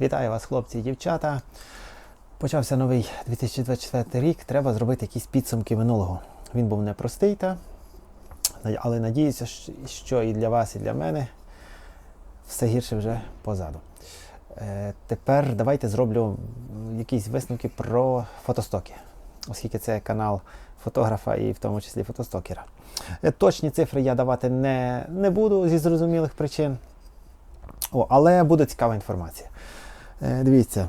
Вітаю вас, хлопці і дівчата. Почався новий 2024 рік. Треба зробити якісь підсумки минулого. Він був непростий, та, але надіюся, що і для вас, і для мене все гірше вже позаду. Е, тепер давайте зроблю якісь висновки про фотостоки, оскільки це канал фотографа і в тому числі фотостокера. Е, Точні цифри я давати не, не буду зі зрозумілих причин. О, але буде цікава інформація. Е, дивіться,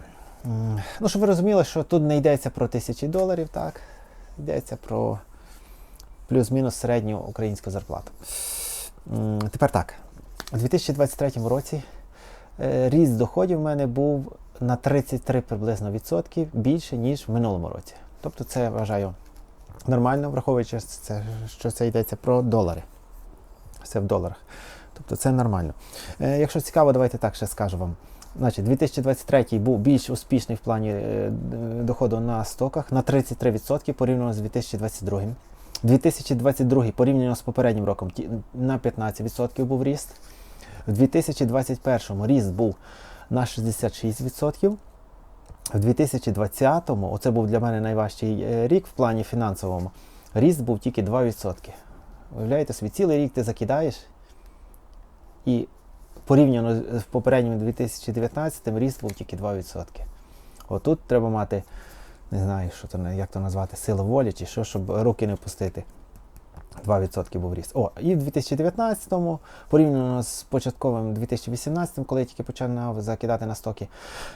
ну щоб ви розуміли, що тут не йдеться про тисячі доларів, так? Йдеться про плюс-мінус середню українську зарплату. Тепер так. У 2023 році е, ріст доходів в мене був на 33 приблизно відсотки більше, ніж в минулому році. Тобто це я вважаю нормально, враховуючи, це, що це йдеться про долари. Все в доларах. Тобто це нормально. Е, якщо цікаво, давайте так ще скажу вам. Значить, 2023 був більш успішний в плані е, доходу на стоках на 33% порівняно з 2022. 2022 порівняно з попереднім роком на 15% був ріст. В 2021 ріст був на 66%. В 2020-му, оце був для мене найважчий е, рік в плані фінансовому, ріст був тільки 2%. Уявляєте собі, цілий рік ти закидаєш, і порівняно з попереднім 2019 ріст був тільки 2%. Отут треба мати, не знаю, що то, як то назвати, силу волі чи що, щоб руки не пустити. 2% був ріст. О, і в 2019-му, порівняно з початковим 2018, коли я тільки починав закидати на стоки,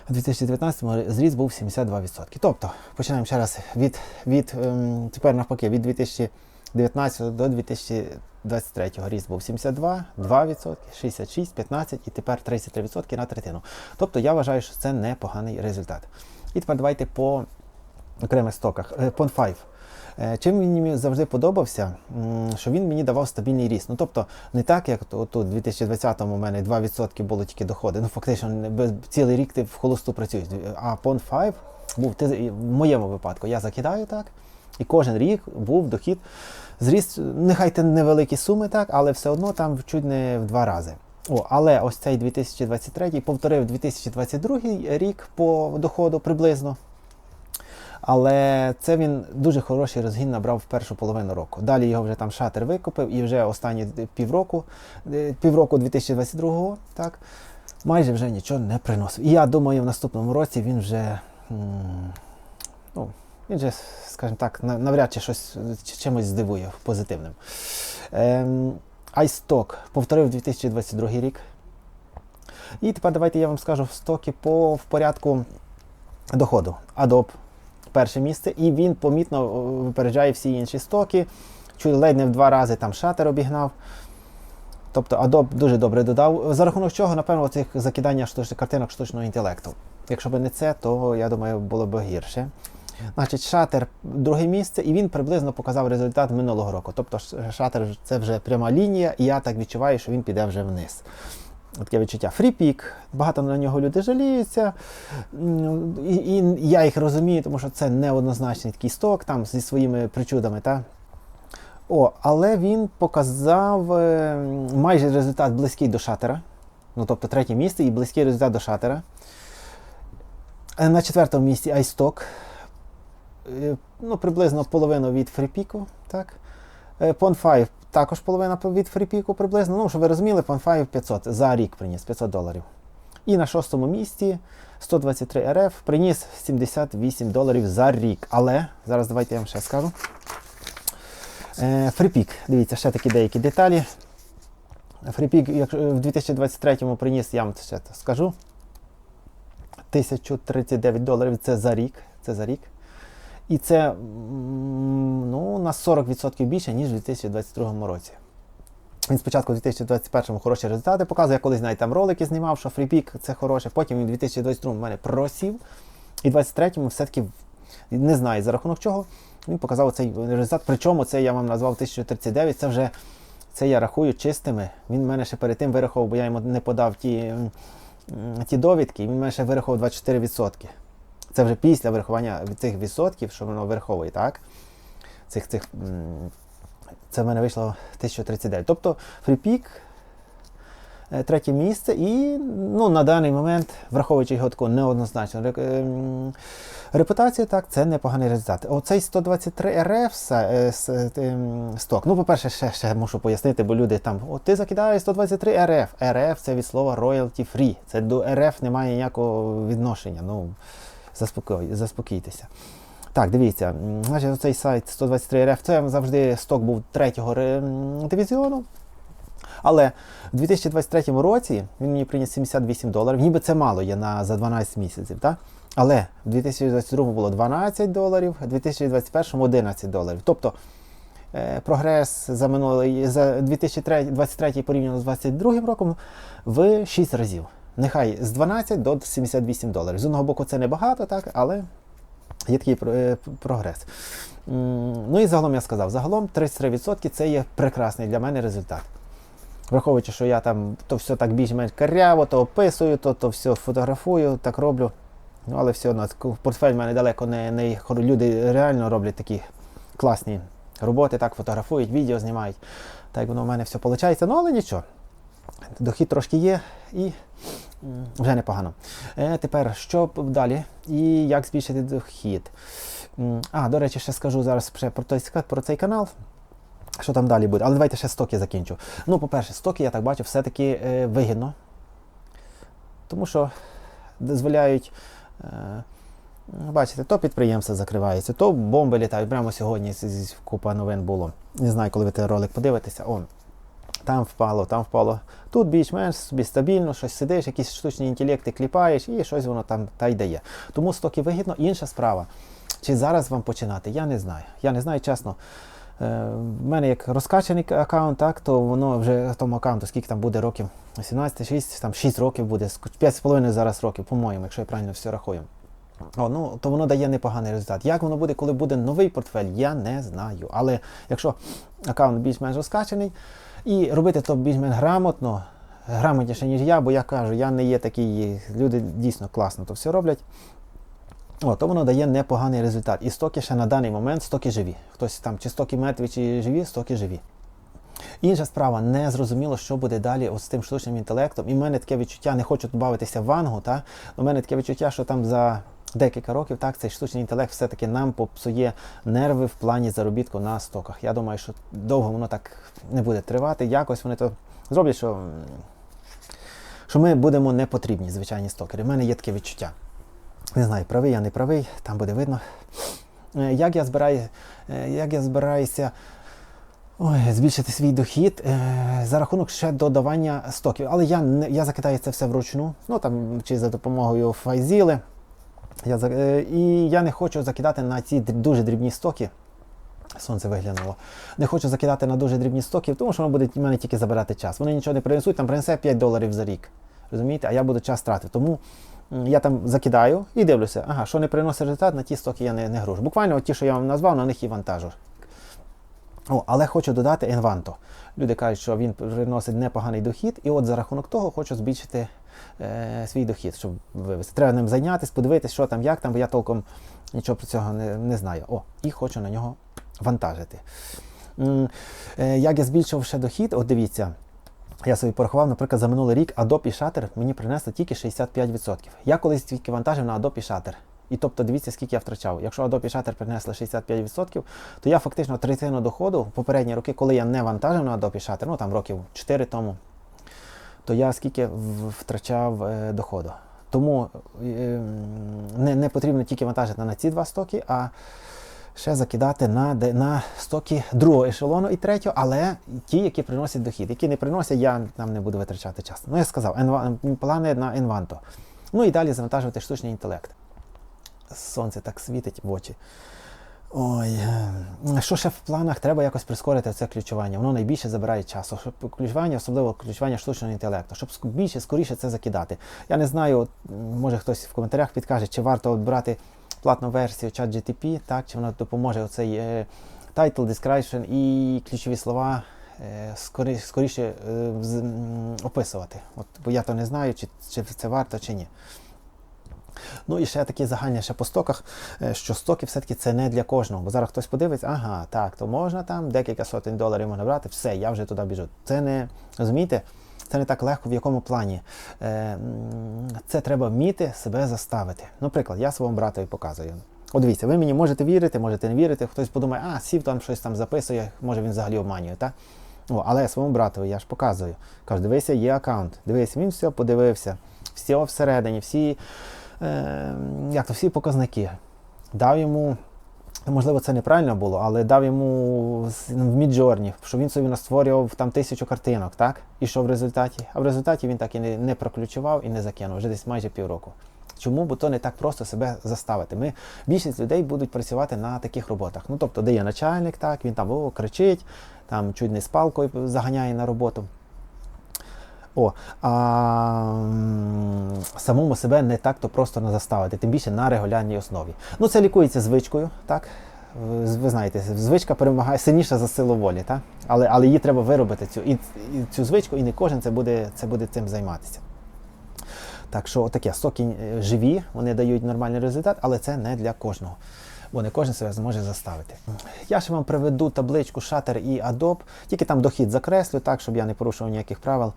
в 2019-му зріст був 72%. Тобто, починаємо ще раз від, від ем, тепер навпаки, від 2019 до 2023 ріст був 72, 2%, 66, 15% і тепер 33% на третину. Тобто я вважаю, що це непоганий результат. І тепер давайте по окремих стоках. Е, Pond 5. Е, Чим він мені завжди подобався, що він мені давав стабільний ріст. Ну тобто не так, як тут у 2020-му у мене 2% було тільки доходи. Ну фактично цілий рік ти в холосту працюєш. А Pond 5 був ти, в моєму випадку. Я закидаю так, і кожен рік був дохід. Зріст, нехай це невеликі суми, так, але все одно там чуть не в два рази. О, але ось цей 2023 повторив 2022 рік по доходу приблизно. Але це він дуже хороший розгін набрав в першу половину року. Далі його вже там шатер викупив і вже останні півроку, е, півроку 2022 так, майже вже нічого не приносив. І я думаю, в наступному році він вже, ну, він же, скажімо так, навряд чи щось чимось здивує позитивним. Ем, повторив 2022 рік. І тепер давайте я вам скажу стоки по в порядку доходу. Adobe перше місце, і він помітно випереджає всі інші стоки. Чуть ледь не в два рази там шатер обігнав. Тобто Adobe дуже добре додав. За рахунок чого, напевно, цих закидання штуч... картинок штучного інтелекту. Якщо б не це, то я думаю, було б гірше. Значить, шатер друге місце, і він приблизно показав результат минулого року. Тобто шатер це вже пряма лінія, і я так відчуваю, що він піде вже вниз. Таке відчуття. Фріпік, багато на нього люди жаліються. І, і я їх розумію, тому що це неоднозначний такий сток там зі своїми причудами. Та? О, але він показав е, майже результат близький до шатера. Ну, тобто третє місце і близький результат до шатера. Е, На четвертому місці iStock. Е, Ну, приблизно половину від фріпіку. Так? Е, Pond 5 також половина від фріпіку приблизно. Ну, щоб ви розуміли, Pond 5 500 за рік приніс 500 доларів. І на шостому місці 123 РФ приніс 78 доларів за рік. Але зараз давайте я вам ще скажу. Е, Фріпік, дивіться, ще такі деякі деталі. Фріпік в 2023-му приніс, я вам ще скажу. 1039 доларів це за рік. Це за рік. І це ну, на 40% більше, ніж у 2022 році. Він спочатку у 2021 хороші результати показує. Я колись навіть там ролики знімав, що фріпік це хороше. Потім він у 2022 в мене просів. І в 23-му все-таки не знаю за рахунок чого. Він показав цей результат. Причому це я вам назвав 1039. Це вже це я рахую чистими. Він мене ще перед тим вирахував, бо я йому не подав ті, ті довідки, він мене ще вирахував 24%. Це вже після вирахування цих відсотків, що воно вираховує, так? Цих, цих, це в мене вийшло 1039. Тобто фріпік е, третє місце, і ну, на даний момент, враховуючи його таку неоднозначну ем, репутацію, так, це непоганий результат. Оцей 123 РФ е, ем, сток. Ну, по-перше, ще, ще мушу пояснити, бо люди там, о, ти закидаєш 123 РФ. РФ це від слова royalty free. Це до РФ немає ніякого відношення. Ну, заспокой, заспокійтеся. Так, дивіться, значить, цей сайт 123 РФ, це завжди сток був третього ре- дивізіону. Але в 2023 році він мені приніс 78 доларів. Ніби це мало є на, за 12 місяців. Так? Але в 2022 було 12 доларів, в 2021 11 доларів. Тобто е, прогрес за минулий за 2023 порівняно з 2022 роком в 6 разів. Нехай з 12 до 78 доларів. З одного боку, це небагато, так, але є такий е, прогрес. Ну і загалом я сказав, загалом 33% це є прекрасний для мене результат. Враховуючи, що я там то все так більш-менш каряво, то описую, то, то все фотографую, так роблю. Ну, але все одно, портфель в мене далеко не, не люди реально роблять такі класні роботи, так фотографують, відео знімають. Так воно в мене все виходить. Ну, але нічого. Дохід трошки є і вже непогано. Е, тепер що далі? І як збільшити дохід? А, до речі, ще скажу зараз ще про той, про цей канал. Що там далі буде? Але давайте ще стоки закінчу. Ну, по-перше, стоки, я так бачу, все-таки е, вигідно. Тому що дозволяють. Е, бачите, то підприємства закриваються, то бомби літають. Прямо сьогодні купа новин було. Не знаю, коли ви той ролик подивитеся. О, там впало, там впало. Тут більш-менш собі стабільно, щось сидиш, якісь штучні інтелекти кліпаєш і щось воно там та й дає. Тому стоки вигідно. Інша справа. Чи зараз вам починати? Я не знаю. Я не знаю, чесно. Е, в мене як розкачаний аккаунт, так, то воно вже тому аккаунту, скільки там буде років? 18, 6, там 6 років буде, 5,5 зараз років, по-моєму, якщо я правильно все рахую. О, ну, то воно дає непоганий результат. Як воно буде, коли буде новий портфель, я не знаю. Але якщо аккаунт більш-менш розкачаний, і робити то більш-менш грамотно, грамотніше, ніж я, бо я кажу, я не є такий, люди дійсно класно то все роблять. О, то воно дає непоганий результат. І стоки ще на даний момент стоки живі. Хтось там, чи стоки мертві, чи живі, стоки живі. Інша справа, не зрозуміло, що буде далі ось з тим штучним інтелектом. І в мене таке відчуття, не хочу бавитися в вангу, та? у мене таке відчуття, що там за декілька років так, цей штучний інтелект все-таки нам попсує нерви в плані заробітку на стоках. Я думаю, що довго воно так не буде тривати. Якось вони то зроблять, що, що ми будемо не потрібні, звичайні стокери. У мене є таке відчуття. Не знаю, правий я не правий, там буде видно. Е, Як я збираю, е, як я збираюся ой, збільшити свій дохід е, за рахунок ще додавання стоків. Але я я закидаю це все вручну, ну там чи за допомогою файзіли. Я, е, і я не хочу закидати на ці дуже дрібні стоки. Сонце виглянуло. Не хочу закидати на дуже дрібні стоки, тому що воно буде в мене тільки забирати час. Вони нічого не принесуть, там принесе 5 доларів за рік. Розумієте? А я буду час тратити. Тому я там закидаю і дивлюся, ага, що не приносить результат, на ті стоки я не, не гружу. Буквально ті, що я вам назвав, на них і вантажу. О, але хочу додати Envanto. Люди кажуть, що він приносить непоганий дохід, і от за рахунок того хочу збільшити е, свій дохід, щоб вивести. Треба ним зайнятися, подивитися, що там, як там, бо я толком нічого про цього не, не знаю. О, і хочу на нього вантажити. Е, як я збільшив ще дохід, от дивіться. Я собі порахував, наприклад, за минулий рік Adobe і Shutter мені принесли тільки 65%. Я колись тільки вантажив на Adobe і Shutter. І тобто дивіться, скільки я втрачав. Якщо Adobe і Shutter принесли 65%, то я фактично третину доходу в попередні роки, коли я не вантажив на Adobe і Shutter, ну там років 4 тому, то я скільки втрачав е, доходу. Тому е, не, не потрібно тільки вантажити на ці два стоки, а ще закидати на, на стоки другого ешелону і третього, але ті, які приносять дохід. Які не приносять, я там не буду витрачати час. Ну, я сказав, плани на Envanto. Ну і далі завантажувати штучний інтелект. Сонце так світить в очі. Ой, е, що ще в планах? Треба якось прискорити це ключування. Воно найбільше забирає часу. Щоб ключування, особливо ключування штучного інтелекту, щоб більше, скоріше це закидати. Я не знаю, може хтось в коментарях підкаже, чи варто от брати платну версію ChatGTP, так, чи вона допоможе оцей е, title, description і ключові слова е, скорі, скоріше е, з- м, описувати. От, бо я то не знаю, чи, чи це варто, чи ні. Ну і ще такі загальні ще по стоках, е, що стоки все-таки це не для кожного. Бо зараз хтось подивиться, ага, так, то можна там декілька сотень доларів можна брати, все, я вже туди біжу. Це не розумієте, Це не так легко, в якому плані. Е, Це треба вміти себе заставити. Наприклад, я своєму братові показую. От дивіться, ви мені можете вірити, можете не вірити. Хтось подумає, а сів там щось там записує, може він взагалі обманює. так? О, але я своєму братові я ж показую. Кажу, дивися, є аккаунт. Дивись, він все подивився, все всередині, всі, як то, всі показники. Дав йому. Можливо, це неправильно було, але дав йому в Міджорні, що він собі настворював там тисячу картинок, так? І що в результаті? А в результаті він так і не, не проключував і не закинув вже десь майже півроку. Чому? Бо то не так просто себе заставити. Ми, більшість людей будуть працювати на таких роботах. Ну, тобто, де є начальник, так, він там о, кричить, там чуть не з палкою заганяє на роботу. О, а самому себе не так-то просто не заставити, тим більше на регулярній основі. Ну, це лікується звичкою, так? Ви знаєте, звичка перемагає сильніша за силу волі, так? Але, але її треба виробити цю, і, і цю звичку, і не кожен це буде, це буде цим займатися. Так що таке соки е, живі, вони дають нормальний результат, але це не для кожного. Бо не кожен себе зможе заставити. Я ще вам приведу табличку Shutter і Adobe, тільки там дохід закреслю, так, щоб я не порушував ніяких правил.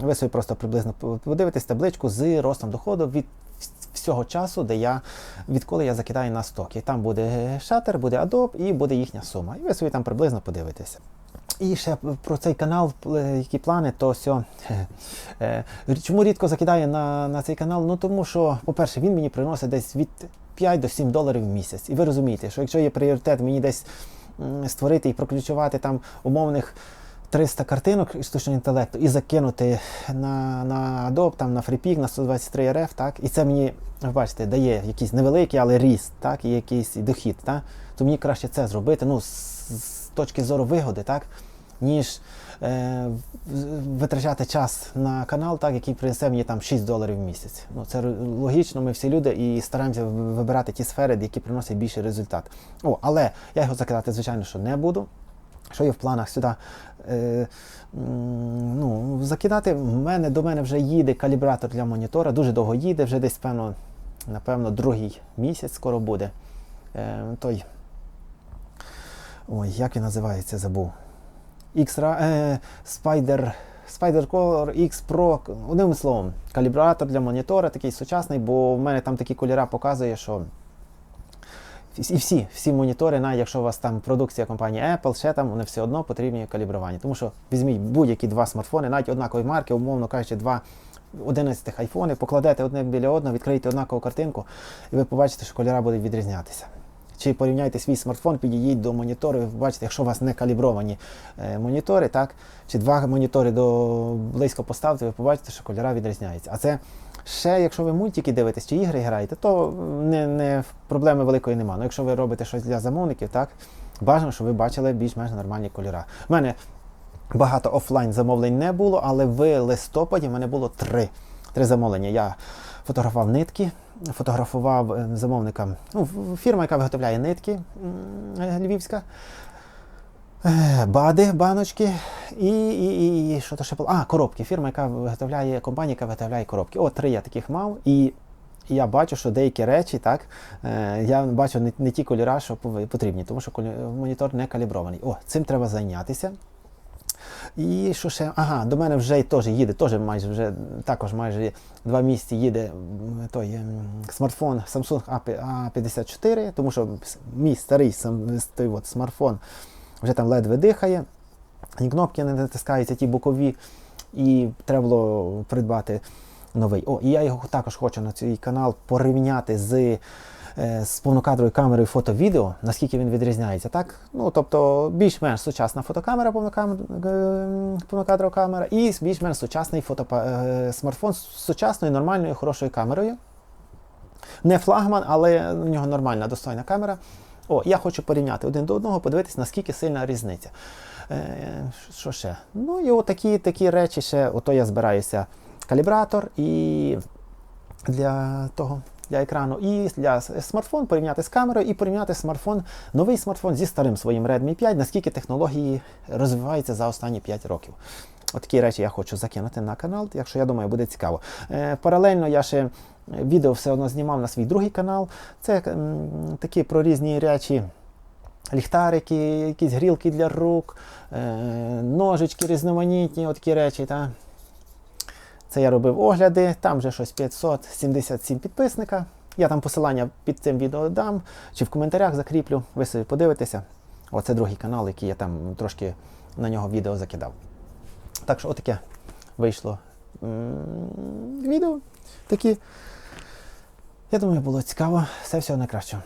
Ви собі просто приблизно подивитесь табличку з ростом доходу від всього часу, де я, відколи я закидаю на стоки. Там буде Shutter, буде Adobe і буде їхня сума. І ви собі там приблизно подивитеся. І ще про цей канал, е, які плани, то все. Е, Чому рідко закидаю на, на цей канал? Ну тому що, по-перше, він мені приносить десь від 5 до 7 доларів в місяць. І ви розумієте, що якщо є пріоритет мені десь створити і проключувати там умовних 300 картинок штучного інтелекту і закинути на, на Adobe, там, на FreePik, на 123 RF, так, і це мені, ви бачите, дає якийсь невеликий, але ріст, так, і якийсь дохід, так, то мені краще це зробити, ну, точки зору вигоди, так, ніж е, витрачати час на канал, так, який принесе мені там 6 доларів в місяць. Ну, це логічно, ми всі люди і стараємося вибирати ті сфери, які приносять більший результат. О, але я його закидати, звичайно, що не буду. Що є в планах сюди? Е, ну, закидати, в мене, до мене вже їде калібратор для монітора, дуже довго їде, вже десь, певно, напевно, другий місяць скоро буде. Е, той. Ой, як він називається, забув. Е, Spider, Spider Color X Pro, одним словом, калібратор для монітора такий сучасний, бо в мене там такі кольора показує, що і всі, всі монітори, навіть якщо у вас там продукція компанії Apple, ще там, вони все одно потрібні калібрування. Тому що візьміть будь-які два смартфони, навіть однакові марки, умовно кажучи, два 11 айфони, покладете одне біля одного, відкриєте однакову картинку, і ви побачите, що кольори будуть відрізнятися. Чи порівняйте свій смартфон, підійдіть до монітору, ви побачите, якщо у вас не калібровані е, монітори, так, чи два монітори до близько поставте, ви побачите, що кольори відрізняються. А це ще, якщо ви мультики дивитесь чи ігри граєте, то не, не проблеми великої немає. Ну, якщо ви робите щось для замовників, так, бажано, щоб ви бачили більш-менш нормальні кольори. У мене багато офлайн замовлень не було, але в листопаді в мене було три, три замовлення. Я фотографував нитки, фотографував е, замовникам, ну, фірма, яка виготовляє нитки львівська. Е, Бади, баночки і, і, і, і що то ще було? А, коробки. Фірма, яка виготовляє, компанія, яка виготовляє коробки. О, три я таких мав. І я бачу, що деякі речі, так, е, я бачу не, не ті кольори, що потрібні, тому що монітор не калібрований. О, цим треба зайнятися. І що ще? Ага, до мене вже теж їде, теж майже вже також майже два місяці їде той ем, смартфон Samsung A54, тому що мій старий сам, той от, смартфон вже там ледве дихає, ні кнопки не натискаються, ті бокові, і треба було придбати новий. О, і я його також хочу на цей канал порівняти з. Е, З повнокадровою камерою фото-відео, наскільки він відрізняється, так? Ну, тобто більш-менш сучасна фотокамера, е, повнокадрова камера, і більш-менш сучасний фотопа... е, смартфон з сучасною, нормальною, хорошою камерою. Не флагман, але в нього нормальна достойна камера. О, я хочу порівняти один до одного, подивитися, наскільки сильна різниця. Е, що ще? Ну і отакі такі речі ще, ото я збираюся калібратор і для того. Для екрану і для смартфон порівняти з камерою і порівняти смартфон, новий смартфон зі старим своїм Redmi 5, наскільки технології розвиваються за останні 5 років. Отакі речі я хочу закинути на канал, якщо я думаю, буде цікаво. Е, паралельно я ще відео все одно знімав на свій другий канал. Це м, такі про різні речі. Ліхтарики, якісь грілки для рук, е, ножички різноманітні, от такі речі. Та? Це я робив огляди, там вже щось 577 підписника. Я там посилання під цим відео дам чи в коментарях закріплю. Ви собі подивитеся. Оце другий канал, який я там трошки на нього відео закидав. Так що отаке вийшло м, відео. Такі. Я думаю, було цікаво. Все всього найкращого.